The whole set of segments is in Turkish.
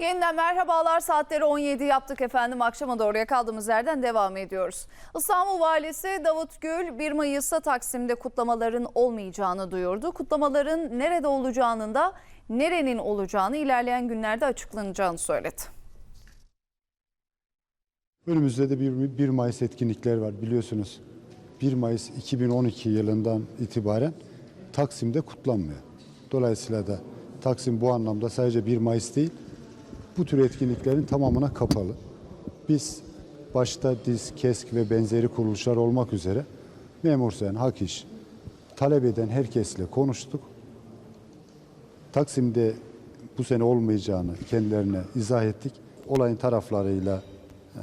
Yeniden merhabalar saatleri 17 yaptık efendim akşama doğruya kaldığımız yerden devam ediyoruz. İstanbul Valisi Davut Gül 1 Mayıs'ta Taksim'de kutlamaların olmayacağını duyurdu. Kutlamaların nerede olacağının da nerenin olacağını ilerleyen günlerde açıklanacağını söyledi. Önümüzde de bir 1 Mayıs etkinlikleri var biliyorsunuz. 1 Mayıs 2012 yılından itibaren Taksim'de kutlanmıyor. Dolayısıyla da Taksim bu anlamda sadece 1 Mayıs değil, bu tür etkinliklerin tamamına kapalı. Biz başta DİS, KESK ve benzeri kuruluşlar olmak üzere memur sen, hak iş, talep eden herkesle konuştuk. Taksim'de bu sene olmayacağını kendilerine izah ettik. Olayın taraflarıyla e,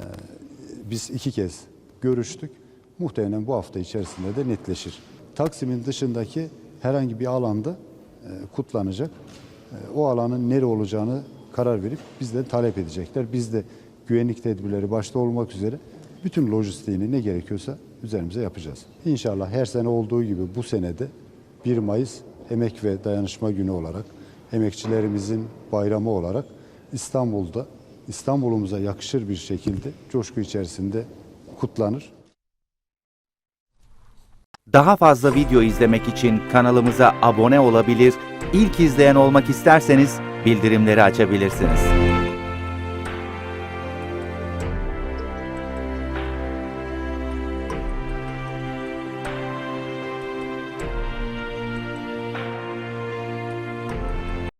biz iki kez görüştük. Muhtemelen bu hafta içerisinde de netleşir. Taksim'in dışındaki herhangi bir alanda e, kutlanacak. E, o alanın nere olacağını karar verip bizden talep edecekler. Biz de güvenlik tedbirleri başta olmak üzere bütün lojistiğini ne gerekiyorsa üzerimize yapacağız. İnşallah her sene olduğu gibi bu senede 1 Mayıs Emek ve Dayanışma Günü olarak, emekçilerimizin bayramı olarak İstanbul'da, İstanbul'umuza yakışır bir şekilde coşku içerisinde kutlanır. Daha fazla video izlemek için kanalımıza abone olabilir, ilk izleyen olmak isterseniz bildirimleri açabilirsiniz.